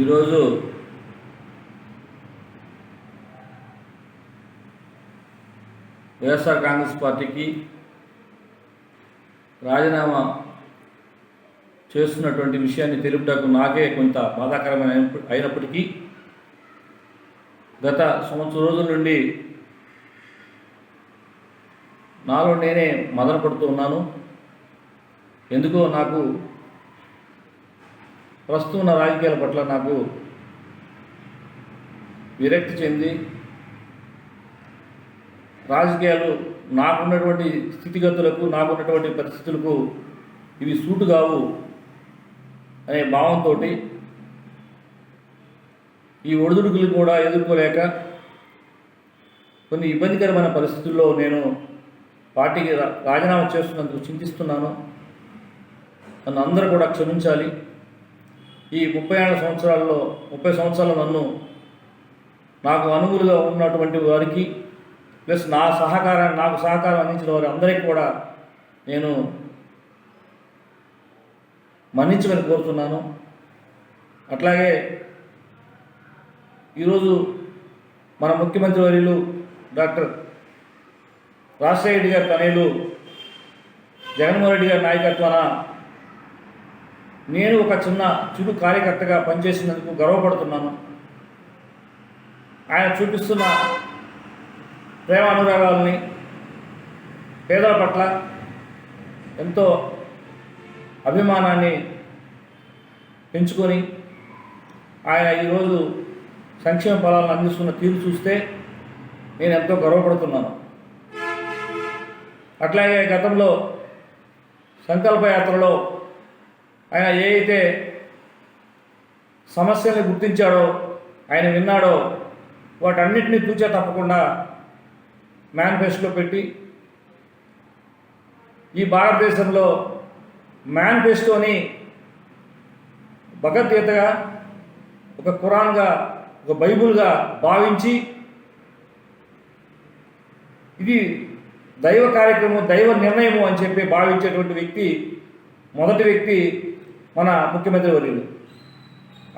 ఈరోజు వైఎస్ఆర్ కాంగ్రెస్ పార్టీకి రాజీనామా చేస్తున్నటువంటి విషయాన్ని తెలుపుటకు నాకే కొంత బాధాకరమైన అయినప్పటికీ గత సంవత్సరం రోజుల నుండి నాలో నేనే మదన పడుతూ ఉన్నాను. ఎందుకో నాకు ప్రస్తుతం రాజకీయాల పట్ల నాకు విరక్తి చెంది రాజకీయాలు నాకున్నటువంటి స్థితిగతులకు నాకున్నటువంటి పరిస్థితులకు ఇవి సూటు కావు అనే భావంతో ఈ ఒడిదుడుకులు కూడా ఎదుర్కోలేక కొన్ని ఇబ్బందికరమైన పరిస్థితుల్లో నేను పార్టీకి రా- రాజీనామా చేస్తున్నందుకు చింతిస్తున్నాను. నన్ను అందరూ కూడా క్షమించాలి. ఈ ముప్పై ఏళ్ళ సంవత్సరాల్లో ముప్పై సంవత్సరాలు నన్ను నాకు అనుగులుగా ఉన్నటువంటి వారికి ప్లస్ నా సహకారాన్ని నాకు సహకారం అందించిన వారి అందరికీ కూడా నేను మన్నించమని కోరుతున్నాను. అట్లాగే ఈరోజు మన ముఖ్యమంత్రి వర్యులు డాక్టర్ రాజశేఖర రెడ్డి గారి తనయులు జగన్మోహన్ రెడ్డి గారి నాయకత్వాన నేను ఒక చిన్న చిరు కార్యకర్తగా పనిచేసినందుకు గర్వపడుతున్నాను. ఆయన చూపిస్తున్న ప్రేమ అనురాగాలని పేదల పట్ల ఎంతో అభిమానాన్ని పెంచుకొని ఆయన ఈరోజు సంక్షేమ ఫలాలను అందిస్తున్న తీరు చూస్తే నేను ఎంతో గర్వపడుతున్నాను. అట్లాగే గతంలో సంకల్ప యాత్రలో ఆయన ఏ అయితే సమస్యల్ని గుర్తించాడో ఆయన విన్నాడో వాటన్నిటిని తూచా తప్పకుండా మేనిఫెస్టోలో పెట్టి ఈ భారతదేశంలో మేనిఫెస్టోని భగవద్గీతగా ఒక ఖురాన్గా ఒక బైబుల్గా భావించి ఇది దైవ కార్యక్రమం దైవ నిర్ణయము అని చెప్పి భావించేటువంటి వ్యక్తి మొదటి వ్యక్తి మన ముఖ్యమంత్రి వర్యులు.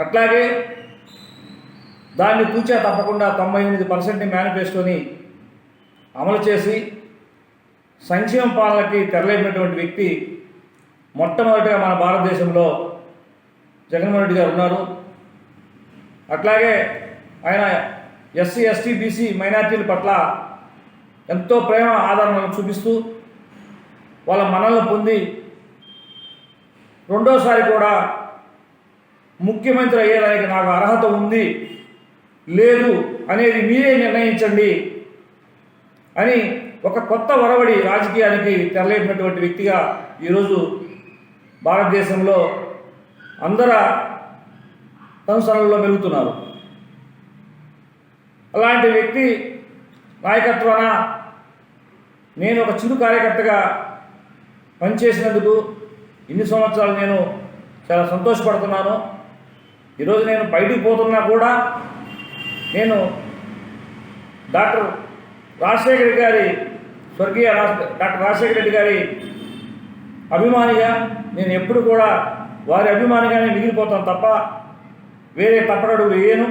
అట్లాగే దాన్ని తూచా తప్పకుండా తొంభై ఎనిమిది పర్సెంట్ మేనిఫెస్టోని అమలు చేసి సంక్షేమ పాలనకి తెరలేపినటువంటి వ్యక్తి మొట్టమొదటిగా మన భారతదేశంలో జగన్మోహన్ రెడ్డి గారు ఉన్నారు. అట్లాగే ఆయన ఎస్సీ ఎస్టీ బీసీ మైనార్టీల పట్ల ఎంతో ప్రేమ ఆదరణను చూపిస్తూ వాళ్ళ మనల్ని పొంది రెండోసారి కూడా ముఖ్యమంత్రి అయ్యేదానికి నాకు అర్హత ఉంది. లేదు అనేది మీరే నిర్ణయించండి అని ఒక కొత్త వరవడి రాజకీయానికి తెరలేపినటువంటి వ్యక్తిగా ఈరోజు భారతదేశంలో అందర సంస్థలలో మెలుగుతున్నారు. అలాంటి వ్యక్తి నాయకత్వాన నేను ఒక చిరు కార్యకర్తగా పనిచేసినందుకు ఇన్ని సంవత్సరాలు నేను చాలా సంతోషపడుతున్నాను. ఈరోజు నేను బయటికి పోతున్నా కూడా నేను డాక్టర్ రాజశేఖర రెడ్డి గారి స్వర్గీయ డాక్టర్ రాజశేఖర రెడ్డి గారి అభిమానిగా నేను ఎప్పుడు కూడా వారి అభిమానిగానే మిగిలిపోతాను తప్ప వేరే తప్పడడుగు వేయను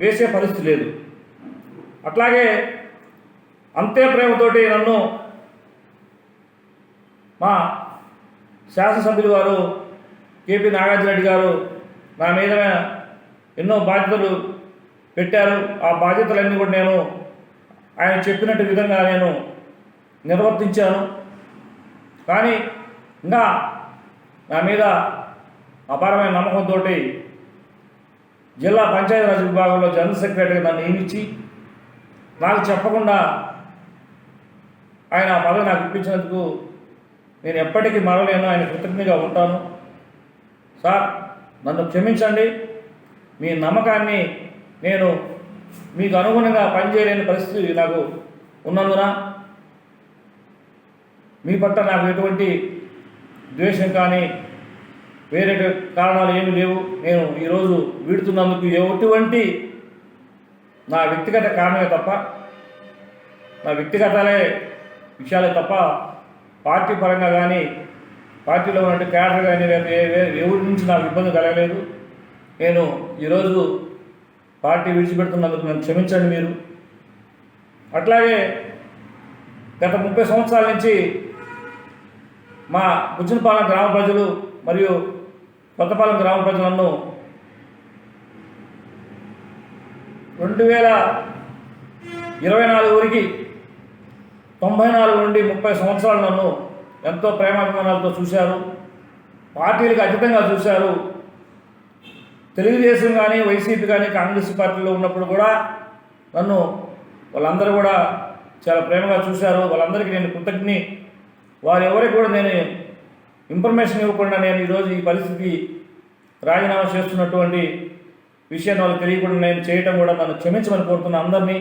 వేసే పరిస్థితి లేదు. అట్లాగే అంతే ప్రేమతోటి నన్ను మా శాసనసభ్యులు వారు కేపీ నాగార్జున రెడ్డి గారు నా మీద ఎన్నో బాధ్యతలు పెట్టారు. ఆ బాధ్యతలన్నీ కూడా నేను ఆయన చెప్పినట్టు విధంగా నేను నిర్వర్తించాను. కానీ ఇంకా నా మీద అపారమైన నమ్మకంతో జిల్లా పంచాయతీరాజ్ విభాగంలో జనరల్ సెక్రటరీగా నన్ను నియమించి నాకు చెప్పకుండా ఆయన ఆ పదవి నాకు ఇప్పించినందుకు నేను ఎప్పటికీ మరలేను ఆయన కృతజ్ఞగా ఉంటాను. సార్ నన్ను క్షమించండి. మీ నమ్మకాన్ని నేను మీకు అనుగుణంగా పనిచేయలేని పరిస్థితి నాకు ఉన్నందున మీ పట్ల నాకు ఎటువంటి ద్వేషం కానీ వేరే కారణాలు ఏమీ లేవు. నేను ఈరోజు వీడుతున్నందుకు ఎటువంటి నా వ్యక్తిగత కారణమే తప్ప నా వ్యక్తిగతాలే విషయాలే తప్ప పార్టీ పరంగా కానీ పార్టీలో ఉన్నట్టు క్యాడర్ కానీ లేదా ఎవరి నుంచి నాకు ఇబ్బంది కలగలేదు. నేను ఈరోజు పార్టీ విడిచిపెడుతున్నందుకు నన్ను క్షమించండి మీరు. అట్లాగే గత ముప్పై సంవత్సరాల నుంచి మా బుజ్జనపాలెం గ్రామ ప్రజలు మరియు కొత్తపాలెం గ్రామ ప్రజలను రెండు వేల ఇరవై నాలుగు వరకు తొంభై నాలుగు నుండి ముప్పై సంవత్సరాలు నన్ను ఎంతో ప్రేమాభిమానాలతో చూశారు. పార్టీలకు అతీతంగా చూశారు. తెలుగుదేశం కానీ వైసీపీ కానీ కాంగ్రెస్ పార్టీలో ఉన్నప్పుడు కూడా నన్ను వాళ్ళందరూ కూడా చాలా ప్రేమగా చూశారు. వాళ్ళందరికీ నేను కృతజ్ఞని వారెవరికి కూడా నేను ఇన్ఫర్మేషన్ ఇవ్వకుండా నేను ఈరోజు ఈ పరిస్థితి రాజీనామా చేస్తున్నటువంటి విషయాన్ని వాళ్ళకి తెలియకుండా నేను చేయటం కూడా నన్ను క్షమించమని కోరుతున్న అందరినీ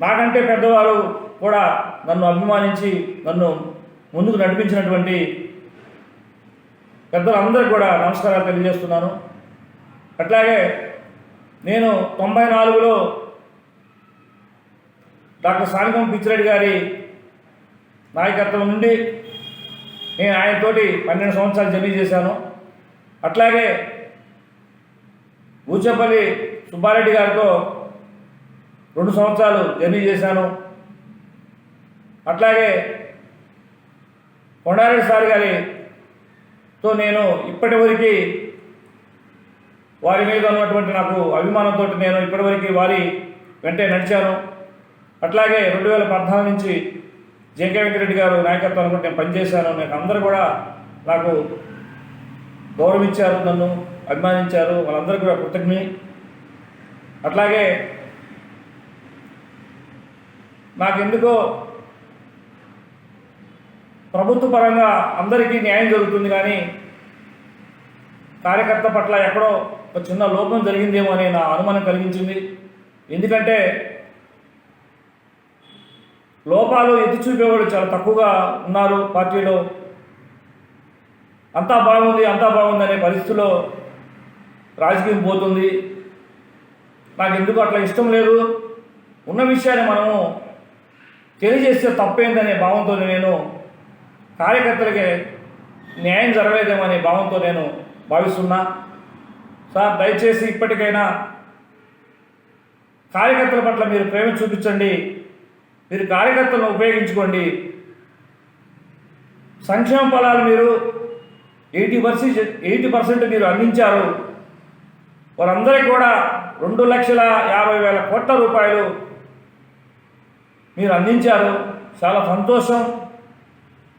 నాకంటే పెద్దవారు కూడా నన్ను అభిమానించి నన్ను ముందుకు నడిపించినటువంటి పెద్దలందరికీ కూడా నమస్కారాలు తెలియజేస్తున్నాను. అట్లాగే నేను తొంభై నాలుగులో డాక్టర్ సానికం పిచ్చిరెడ్డి గారి నాయకత్వం నుండి నేను ఆయనతోటి పన్నెండు సంవత్సరాలు జర్నీ చేశాను. అట్లాగే ఊచపల్లి సుబ్బారెడ్డి గారితో రెండు సంవత్సరాలు జర్నీ చేశాను. అట్లాగే కొండారెడ్డి సార్ గారితో నేను ఇప్పటివరకు వారి మీద ఉన్నటువంటి నాకు అభిమానంతో నేను ఇప్పటివరకు వారి వెంటే నడిచాను. అట్లాగే రెండు వేల పద్నాలుగు నుంచి జేకే వెంకరెడ్డి గారు నాయకత్వం కూడా నేను పనిచేశాను. నేను అందరూ కూడా నాకు గౌరవించారు నన్ను అభిమానించారు. వాళ్ళందరికీ కూడా కృతజ్ఞ. అట్లాగే నాకెందుకో ప్రభుత్వ పరంగా అందరికీ న్యాయం జరుగుతుంది కానీ కార్యకర్త పట్ల ఎక్కడో ఒక చిన్న లోపం జరిగిందేమో అనే నా అనుమానం కలిగించింది. ఎందుకంటే లోపాలు ఎత్తి చూపేవాళ్ళు చాలా తక్కువగా ఉన్నారు పార్టీలో. అంతా బాగుంది అంతా బాగుంది అనే పరిస్థితిలో రాజకీయం పోతుంది. నాకు ఎందుకు అట్లా ఇష్టం లేదు. ఉన్న విషయాన్ని మనము తెలియజేస్తే తప్పేందనే భావంతో నేను కార్యకర్తలకి న్యాయం జరగలేదేమో అనే భావంతో నేను భావిస్తున్నా. సార్ దయచేసి ఇప్పటికైనా కార్యకర్తల పట్ల మీరు ప్రేమ చూపించండి. మీరు కార్యకర్తలను ఉపయోగించుకోండి. సంక్షేమ ఫలాలు మీరు ఎయిటీ పర్సెంట్ ఎయిటీ పర్సెంట్ మీరు అందించారు. వారందరికీ కూడా రెండు లక్షల యాభై వేల కోట్ల రూపాయలు మీరు అందించారు. చాలా సంతోషం.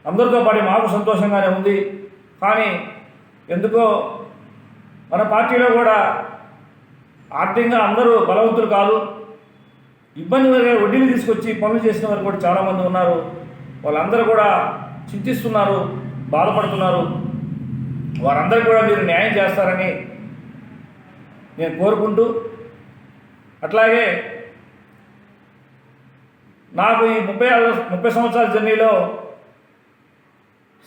అందరితో పాటు మాకు సంతోషంగానే ఉంది. కానీ ఎందుకో మన పార్టీలో కూడా ఆర్థికంగా అందరూ బలవంతులు కాదు. ఇబ్బంది కలిగే వడ్డీలు తీసుకొచ్చి పనులు చేసిన వారు కూడా చాలామంది ఉన్నారు. వాళ్ళందరూ కూడా చింతిస్తున్నారు బాధపడుతున్నారు. వారందరికీ కూడా మీరు న్యాయం చేస్తారని నేను కోరుకుంటూ అట్లాగే నాకు ఈ ముప్పై ఆరు ముప్పై సంవత్సరాల జర్నీలో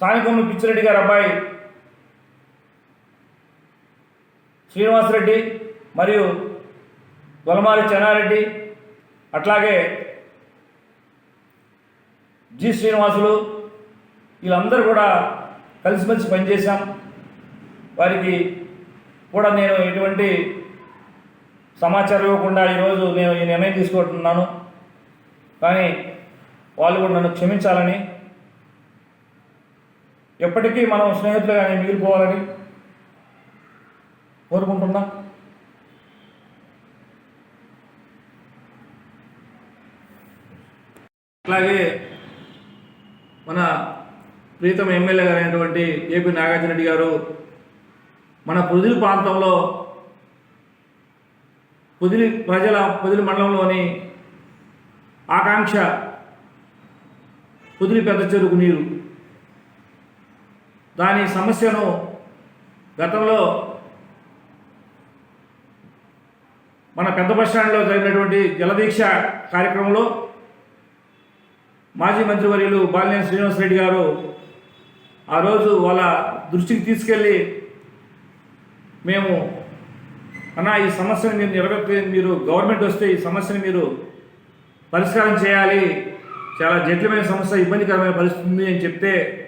సానికొమ్మ పిచ్చిరెడ్డి గారి అబ్బాయి శ్రీనివాసరెడ్డి మరియు గొలమారి చెన్నారెడ్డి అట్లాగే జి శ్రీనివాసులు వీళ్ళందరూ కూడా కలిసిమెలిసి పనిచేశాం. వారికి కూడా నేను ఎటువంటి సమాచారం ఇవ్వకుండా ఈరోజు నేను ఈ నిర్ణయం తీసుకుంటున్నాను కానీ వాళ్ళు కూడా నన్ను క్షమించాలని ఎప్పటికీ మనం స్నేహితులుగానే మిగిలిపోవాలని కోరుకుంటున్నా. అలాగే మన ప్రీతం ఎమ్మెల్యే గారైనటువంటి అయినటువంటి ఏపీ నాగార్జున రెడ్డి గారు మన పొదిలి ప్రాంతంలో పొదిలి ప్రజల పొదిలి మండలంలోని ఆకాంక్ష కుదిరి పెద్ద చెరుకు నీరు. దాని సమస్యను గతంలో మన పెద్ద బస్ స్టాండ్లో జరిగినటువంటి జలదీక్ష కార్యక్రమంలో మాజీ మంత్రివర్యులు బాలినేని శ్రీనివాసరెడ్డి గారు ఆ రోజు వాళ్ళ దృష్టికి తీసుకెళ్ళి మేము అన్న ఈ సమస్యను మీరు నిలబెట్టి మీరు గవర్నమెంట్ వస్తే ఈ సమస్యను మీరు పరిష్కారం చేయాలి. చాలా జటిలమైన సమస్య ఇబ్బందికరమైన పరిస్థితి ఉంది అని చెప్తే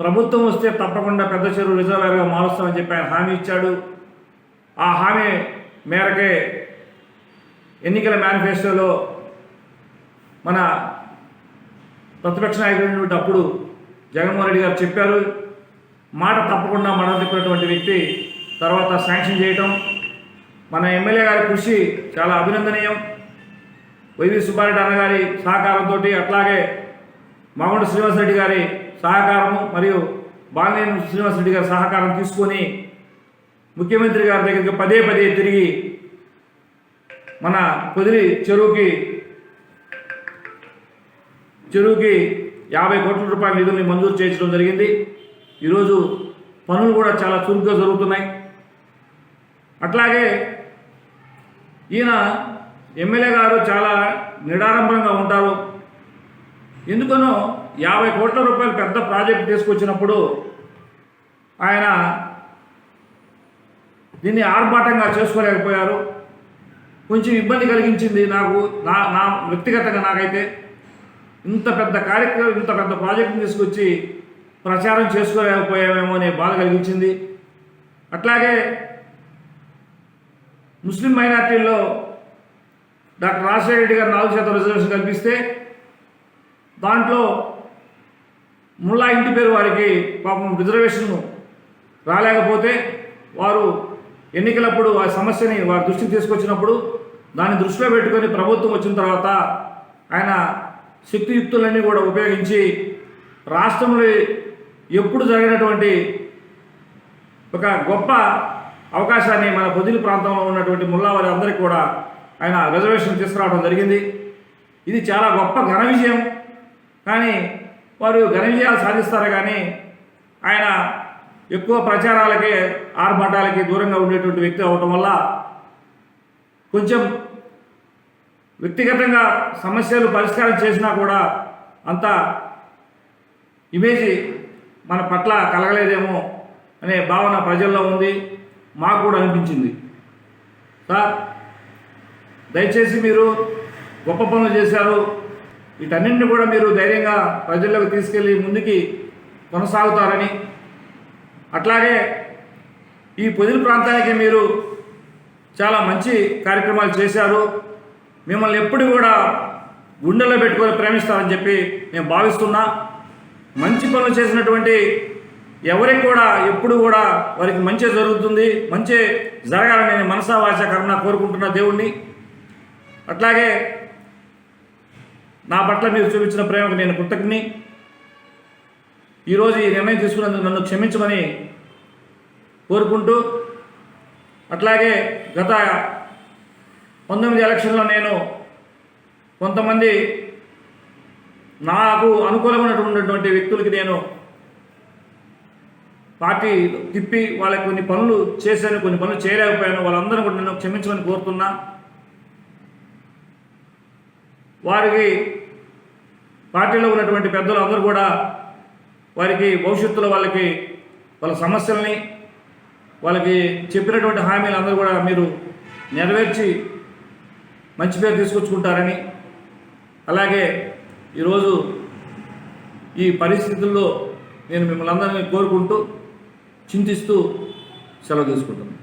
ప్రభుత్వం వస్తే తప్పకుండా పెద్ద చెరువు రిజర్వాయర్గా మారుస్తామని చెప్పి ఆయన హామీ ఇచ్చాడు. ఆ హామీ మేరకే ఎన్నికల మేనిఫెస్టోలో మన ప్రతిపక్ష నాయకుడు అప్పుడు జగన్మోహన్ రెడ్డి గారు చెప్పారు. మాట తప్పకుండా మనం చెప్పినటువంటి వ్యక్తి తర్వాత శాంక్షన్ చేయటం. మన ఎమ్మెల్యే గారి కృషి చాలా అభినందనీయం. వైవి సుబ్బారెడ్డి అన్నగారి సహకారంతో అట్లాగే మాగుంట శ్రీనివాసరెడ్డి గారి సహకారము మరియు బాలినేని శ్రీనివాసరెడ్డి గారి సహకారం తీసుకొని ముఖ్యమంత్రి గారి దగ్గరికి పదే పదే తిరిగి మన కుదిరి చెరువుకి చెరువుకి యాభై కోట్ల రూపాయల నిధుల్ని మంజూరు చేయించడం జరిగింది. ఈరోజు పనులు కూడా చాలా చురుగ్గా జరుగుతున్నాయి. అట్లాగే ఈయన ఎమ్మెల్యే గారు చాలా నిడారంభంగా ఉంటారు. ఎందుకనో యాభై కోట్ల రూపాయలు పెద్ద ప్రాజెక్ట్ తీసుకొచ్చినప్పుడు ఆయన దీన్ని ఆర్భాటంగా చేసుకోలేకపోయారు. కొంచెం ఇబ్బంది కలిగించింది నాకు నా నా వ్యక్తిగతంగా నాకైతే. ఇంత పెద్ద కార్యక్రమం ఇంత పెద్ద ప్రాజెక్టుని తీసుకొచ్చి ప్రచారం చేసుకోలేకపోయామేమో అనే బాధ కలిగించింది. అట్లాగే ముస్లిం మైనార్టీల్లో డాక్టర్ రాజశేఖర రెడ్డి గారు నాలుగు శాతం రిజర్వేషన్ కల్పిస్తే దాంట్లో ముల్లా ఇంటి పేరు వారికి పాపం రిజర్వేషన్ రాలేకపోతే వారు ఎన్నికలప్పుడు ఆ సమస్యని వారి దృష్టికి తీసుకొచ్చినప్పుడు దాన్ని దృష్టిలో పెట్టుకొని ప్రభుత్వం వచ్చిన తర్వాత ఆయన శక్తియుక్తులన్నీ కూడా ఉపయోగించి రాష్ట్రంలో ఎప్పుడు జరిగినటువంటి ఒక గొప్ప అవకాశాన్ని మన పొదిలి ప్రాంతంలో ఉన్నటువంటి ముల్లా వారి అందరికీ కూడా ఆయన రిజర్వేషన్ తీసుకురావడం జరిగింది. ఇది చాలా గొప్ప ఘన విజయం. కానీ వారు ఘన విజయాలు సాధిస్తారు కానీ ఆయన ఎక్కువ ప్రచారాలకి ఆర్భాటాలకి దూరంగా ఉండేటువంటి వ్యక్తి అవటం వల్ల కొంచెం వ్యక్తిగతంగా సమస్యలు పరిష్కారం చేసినా కూడా అంత ఇమేజ్ మన పట్ల కలగలేదేమో అనే భావన ప్రజల్లో ఉంది. మాకు కూడా అనిపించింది. సార్ దయచేసి మీరు గొప్ప పనులు చేశారు. వీటన్నింటిని కూడా మీరు ధైర్యంగా ప్రజల్లోకి తీసుకెళ్ళి ముందుకి కొనసాగుతారని. అట్లాగే ఈ పొదిలి ప్రాంతానికి మీరు చాలా మంచి కార్యక్రమాలు చేశారు. మిమ్మల్ని ఎప్పుడు కూడా గుండెల్లో పెట్టుకొని ప్రేమిస్తారని చెప్పి నేను భావిస్తున్నా. మంచి పనులు చేసినటువంటి ఎవరికి కూడా ఎప్పుడు కూడా వారికి మంచి జరుగుతుంది. మంచి జరగాలని నేను మనసా వాచ కర్మ కోరుకుంటున్న దేవుణ్ణి. అట్లాగే నా పట్ల మీరు చూపించిన ప్రేమకు నేను కృతజ్ఞని. ఈరోజు ఈ నిర్ణయం తీసుకున్నందుకు నన్ను క్షమించమని కోరుకుంటూ అట్లాగే గత పంతొమ్మిది ఎలక్షన్లో నేను కొంతమంది నాకు అనుకూలమైనటువంటి వ్యక్తులకి నేను పార్టీ తిప్పి వాళ్ళకి కొన్ని పనులు చేశాను కొన్ని పనులు చేయలేకపోయాను. వాళ్ళందరూ కూడా నన్ను క్షమించమని కోరుతున్నా. వారికి పార్టీలో ఉన్నటువంటి పెద్దలు అందరూ కూడా వారికి భవిష్యత్తులో వాళ్ళకి వాళ్ళ సమస్యల్ని వాళ్ళకి చెప్పినటువంటి హామీలు అందరూ కూడా మీరు నెరవేర్చి మంచి పేరు తీసుకొచ్చుకుంటారని. అలాగే ఈరోజు ఈ పరిస్థితుల్లో నేను మిమ్మల్ని అందరినీ కోరుకుంటూ చింతిస్తూ సెలవు తీసుకుంటున్నాను.